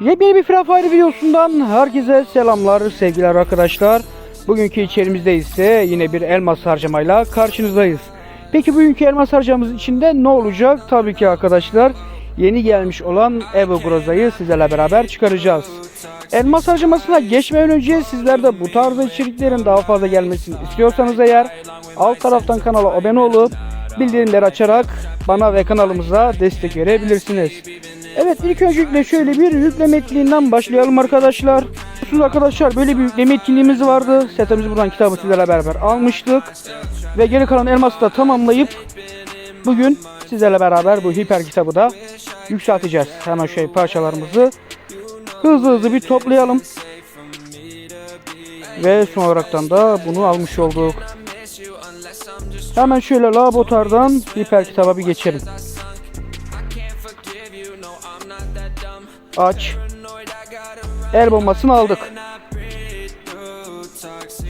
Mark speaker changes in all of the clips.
Speaker 1: Yepyeni bir Free Fire videosundan herkese selamlar sevgiler arkadaşlar. Bugünkü içerimizde ise yine bir elmas harcamayla karşınızdayız. Peki bugünkü elmas harcamamız içinde ne olacak? Tabii ki arkadaşlar yeni gelmiş olan Evo Groza'yı sizlerle beraber çıkaracağız. Elmas harcamasına geçmeden önce sizler de bu tarzda içeriklerin daha fazla gelmesini istiyorsanız eğer alt taraftan kanala abone olup bildirimleri açarak bana ve kanalımıza destek verebilirsiniz. Evet ilk öncelikle şöyle bir yükleme etkinliğinden başlayalım arkadaşlar. Biliyorsunuz arkadaşlar böyle bir yükleme etkinliğimiz vardı. Setimizi buradan kitabı sizlerle beraber almıştık. Ve geri kalan elması da tamamlayıp bugün sizlerle beraber bu hiper kitabı da yükselteceğiz. Hemen şöyle parçalarımızı hızlı hızlı bir toplayalım. Ve son olaraktan da bunu almış olduk. Hemen şöyle laboratuvardan hiper kitaba bir geçelim. Aç. El bombasını aldık.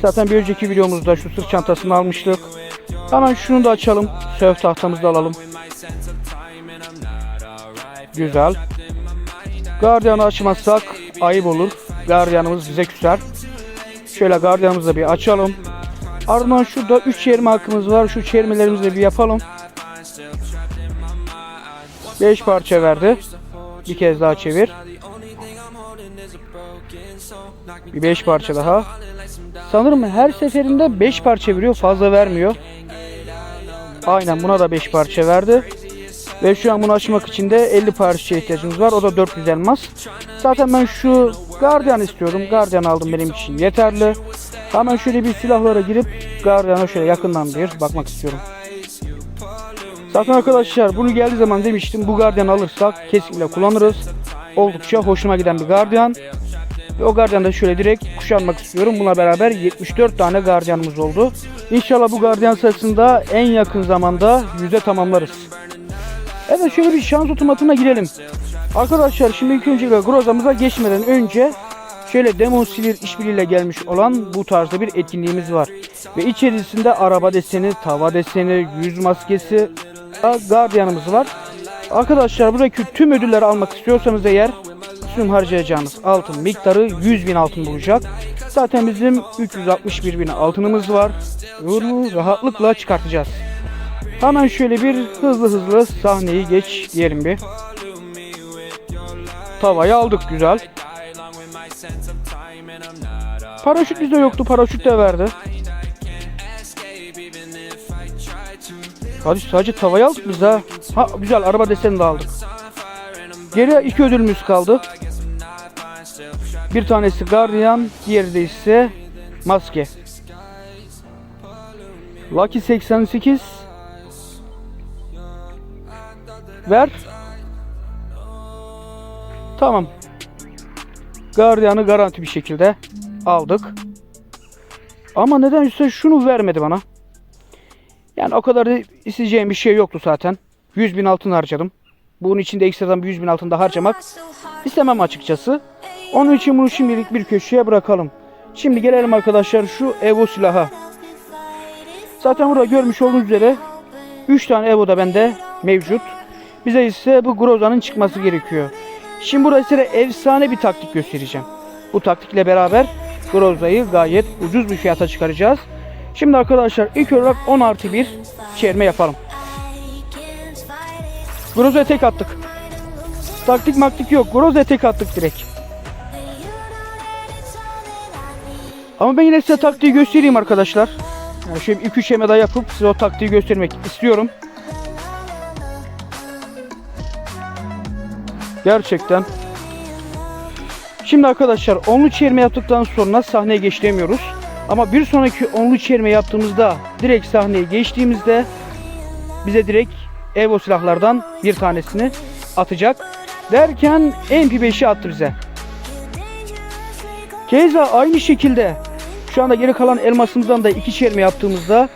Speaker 1: Zaten bir önceki videomuzda şu sırt çantasını almıştık. Hemen şunu da açalım. Söv tahtamızı da alalım. Güzel. Gardiyanı açmazsak ayıp olur. Gardiyanımız bize küser. Şöyle gardiyanımızı da bir açalım. Ardından şurada 3 çevirme hakkımız var. Şu çevirmelerimizi bir yapalım. 5 parça verdi. Bir kez daha çevir. Bir 5 parça daha. Sanırım her seferinde 5 parça veriyor. Fazla vermiyor. Aynen buna da 5 parça verdi. Ve şu an bunu açmak için de 50 parça ihtiyacımız var. O da 400 elmas. Zaten ben şu gardiyan istiyorum. Gardiyan aldım benim için yeterli. Hemen şöyle bir silahlara girip gardiyana şöyle yakından bir bakmak istiyorum. Zaten arkadaşlar bunu geldiği zaman demiştim bu gardiyan alırsak kesinlikle kullanırız. Oldukça hoşuma giden bir gardiyan. Ve o gardiyanı da şöyle direkt kuşanmak istiyorum. Buna beraber 74 tane gardiyanımız oldu. İnşallah bu gardiyan sayısında en yakın zamanda yüze tamamlarız. Evet şöyle bir şans otomatına girelim. Arkadaşlar şimdi ilk önce Groza'mıza geçmeden önce şöyle Demon Slayer işbirliğiyle gelmiş olan bu tarzda bir etkinliğimiz var. Ve içerisinde araba deseni, tava deseni, yüz maskesi, gardiyanımız var. Arkadaşlar buradaki tüm ödülleri almak istiyorsanız eğer tüm harcayacağınız altın miktarı 100 bin altın bulacak. Zaten bizim 361 bin altınımız var. Bunu rahatlıkla çıkartacağız. Hemen şöyle bir hızlı hızlı sahneyi geç diyelim bir. Tavayı aldık güzel. Paraşüt bizde yoktu. Paraşüt de verdi. Hadi sadece tavayı aldık biz ha. Ha güzel araba deseni de aldık. Geriye iki ödülümüz kaldı. Bir tanesi gardiyan, diğeri de ise maske. Lucky 88 Ver. Tamam. Gardiyanı garanti bir şekilde aldık. Ama neden üstüne şunu vermedi bana? Yani o kadar da isteyeceğim bir şey yoktu zaten. 100 bin altın harcadım. Bunun için de ekstradan bir 100 bin altın da harcamak istemem açıkçası. Onun için bunu şimdilik bir köşeye bırakalım. Şimdi gelelim arkadaşlar şu Evo silaha. Zaten burada görmüş olduğunuz üzere 3 tane Evo da bende mevcut. Bize ise bu Groza'nın çıkması gerekiyor. Şimdi burada size efsane bir taktik göstereceğim. Bu taktikle beraber Groza'yı gayet ucuz bir fiyata çıkaracağız. Şimdi arkadaşlar ilk olarak 10 artı 1 çevirme yapalım. Groza'ya tek attık. Taktik maktik yok. Groza'ya tek attık direkt. Ama ben yine size taktiği göstereyim arkadaşlar. Yani şöyle 2-3 şeme daha yapıp size o taktiği göstermek istiyorum. Gerçekten. Şimdi arkadaşlar onlu çevirme yaptıktan sonra sahneye geçemiyoruz. Ama bir sonraki onlu çevirme yaptığımızda direkt sahneye geçtiğimizde bize direkt Evo silahlardan bir tanesini atacak. Derken MP5'i attı bize. Keza aynı şekilde şu anda geri kalan elmasımızdan da iki çevirme yaptığımızda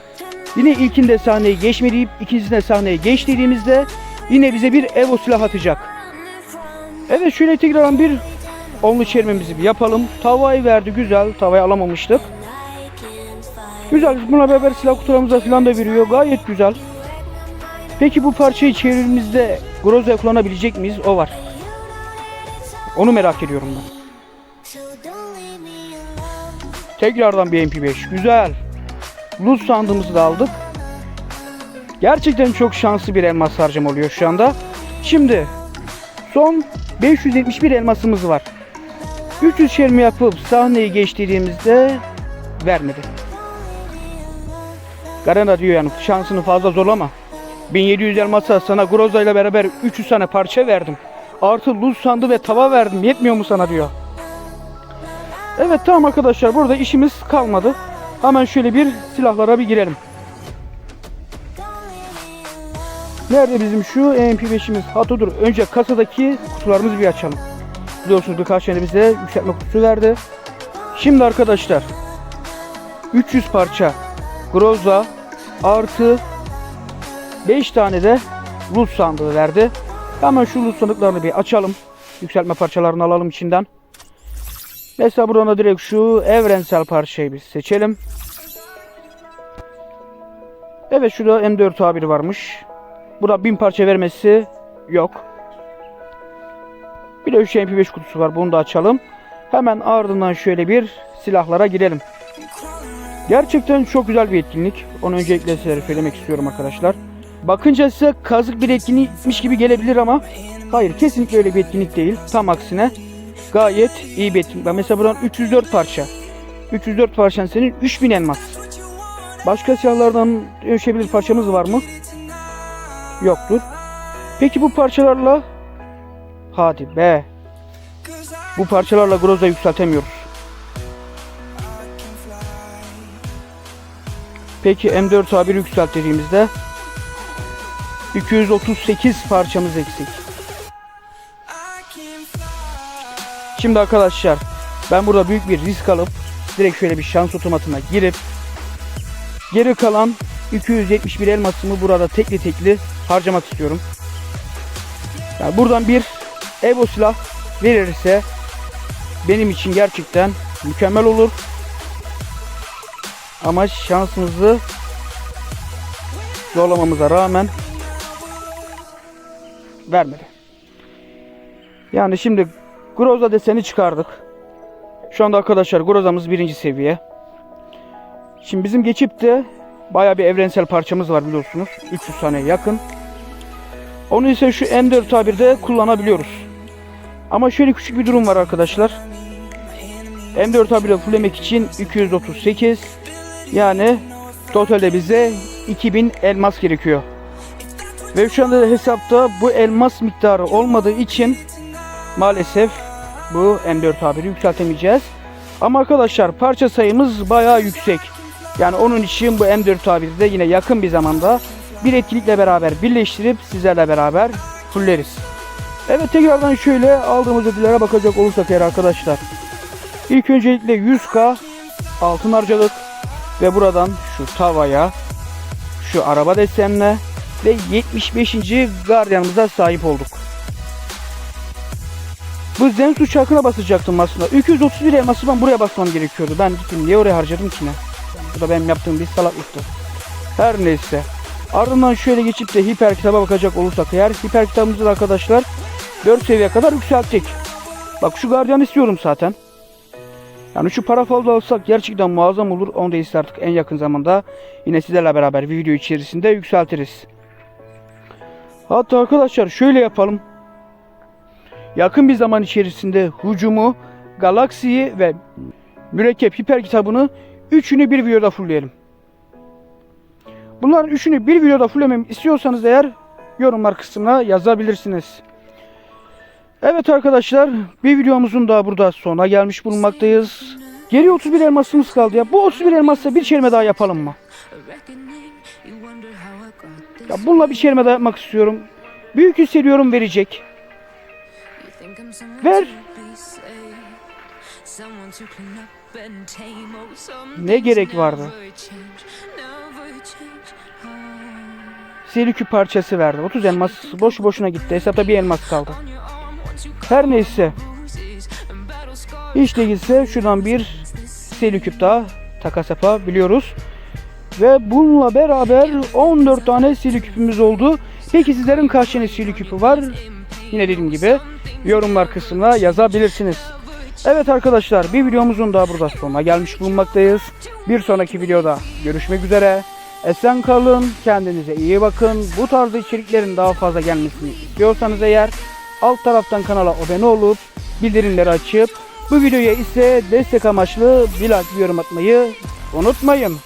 Speaker 1: yine ilkinde sahneye geçmeyip ikincisinde sahneye geç dediğimizde yine bize bir Evo silah atacak. Evet şöyle tekrardan bir onlu çevirmemizi yapalım. Tavayı verdi güzel. Tavayı alamamıştık. Güzel. Buna beraber silah kutularımıza falan da veriyor. Gayet güzel. Peki bu parçayı çevirimizde Groza'ya kullanabilecek miyiz? O var. Onu merak ediyorum ben. Tekrardan bir MP5. Güzel. Loot sandığımızı da aldık. Gerçekten çok şanslı bir elmas harcam oluyor şu anda. Şimdi son 571 elmasımız var. 300 şermi yapıp sahneyi geçtiğimizde vermedi. Garena diyor yani şansını fazla zorlama. 1700 elmasa sana Groza ile beraber 300 tane parça verdim. Artı luz sandı ve tava verdim. Yetmiyor mu sana diyor. Evet tamam arkadaşlar burada işimiz kalmadı. Hemen şöyle bir silahlara bir girelim. Nerede bizim şu MP5'imiz? Hatta dur önce kasadaki kutularımızı bir açalım. Biliyorsunuz birkaç tane bize yükseltme kutusu verdi. Şimdi arkadaşlar 300 parça Groza artı 5 tane de loot sandığı verdi. Hemen şu loot sandıklarını bir açalım. Yükseltme parçalarını alalım içinden. Mesela buradan direkt şu evrensel parçayı bir seçelim. Evet şurada M4 A1 varmış. Burada 1000 parça vermesi yok. Bir de 3 MP5 kutusu var. Bunu da açalım. Hemen ardından şöyle bir silahlara girelim. Gerçekten çok güzel bir etkinlik. Onu öncelikle size söylemek istiyorum arkadaşlar. Bakınca size kazık bir etkinlikmiş gibi gelebilir ama hayır kesinlikle öyle bir etkinlik değil. Tam aksine gayet iyi bir etkinlik. Mesela buradan 304 parça. 304 parçan senin 3000 elmas. Başka silahlardan ölçebilir parçamız var mı? Yoktur. Peki bu parçalarla hadi be. Bu parçalarla Groza yükseltemiyoruz. Peki M4 A1 yükselt dediğimizde 238 parçamız eksik. Şimdi arkadaşlar ben burada büyük bir risk alıp direkt şöyle bir şans otomatına girip geri kalan 271 elmasımı burada tekli tekli harcamak istiyorum. Yani buradan bir Evo silah verirse benim için gerçekten mükemmel olur. Ama şansımızı zorlamamıza rağmen vermedi. Yani şimdi Groza deseni çıkardık. Şu anda arkadaşlar Groza'mız birinci seviye. Şimdi bizim geçip de baya bir evrensel parçamız var biliyorsunuz. 300 tane yakın. Onu ise şu M4 A1'de kullanabiliyoruz. Ama şöyle küçük bir durum var arkadaşlar. M4 A1'i fullemek için 238 yani totalde bize 2000 elmas gerekiyor. Ve şu anda da hesapta bu elmas miktarı olmadığı için maalesef bu M4 A1'i yükseltemeyeceğiz. Ama arkadaşlar parça sayımız bayağı yüksek. Yani onun için bu M4 A1'i de yine yakın bir zamanda bir etkinlikle beraber birleştirip sizlerle beraber fulleriz. Evet tekrardan şöyle aldığımız ödüllere bakacak olursak eğer arkadaşlar. İlk öncelikle 100k altın harcadık. Ve buradan şu tavaya şu araba desenle ve 75. gardiyanımıza sahip olduk. Bu Zensu çarkına basacaktım aslında. 231 elması ben buraya basmam gerekiyordu. Ben gittim niye oraya harcadım ki ne? Bu da benim yaptığım bir salaklıktı. Her neyse. Ardından şöyle geçip de hiper kitaba bakacak olursak eğer hiper kitabımızı da arkadaşlar 4 seviye kadar yükselttik. Bak şu gardiyan istiyorum zaten. Yani şu para fazla alsak gerçekten muazzam olur. Onu da ise artık en yakın zamanda yine sizlerle beraber video içerisinde yükseltiriz. Hatta arkadaşlar şöyle yapalım. Yakın bir zaman içerisinde hücumu, galaksiyi ve mürekkep hiper kitabını üçünü bir videoda fullleyelim. Bunların üçünü bir videoda fulllememi istiyorsanız eğer yorumlar kısmına yazabilirsiniz. Evet arkadaşlar bir videomuzun da burada sona gelmiş bulunmaktayız. Geri 31 elmasımız kaldı ya. Bu 31 elmasla bir çelme daha yapalım mı? Ya bununla bir çelme daha yapmak istiyorum. Büyük hissediyorum verecek. Ver. Ne gerek vardı? Seri küp parçası verdi. 30 elmas boş boşuna gitti. Hesapta bir elmas kaldı. Her neyse. Hiç değilse şuradan bir seri daha takas yapabiliyoruz. Ve bununla beraber 14 tane seri küpümüz oldu. Peki sizlerin kaç tane küpü var? yine dediğim gibi yorumlar kısmına yazabilirsiniz. Evet arkadaşlar bir videomuzun daha burada sonuna gelmiş bulunmaktayız. Bir sonraki videoda görüşmek üzere. Esen kalın, kendinize iyi bakın. Bu tarz içeriklerin daha fazla gelmesini istiyorsanız eğer alt taraftan kanala abone olup bildirimleri açıp bu videoya ise destek amaçlı bir like yorum atmayı unutmayın.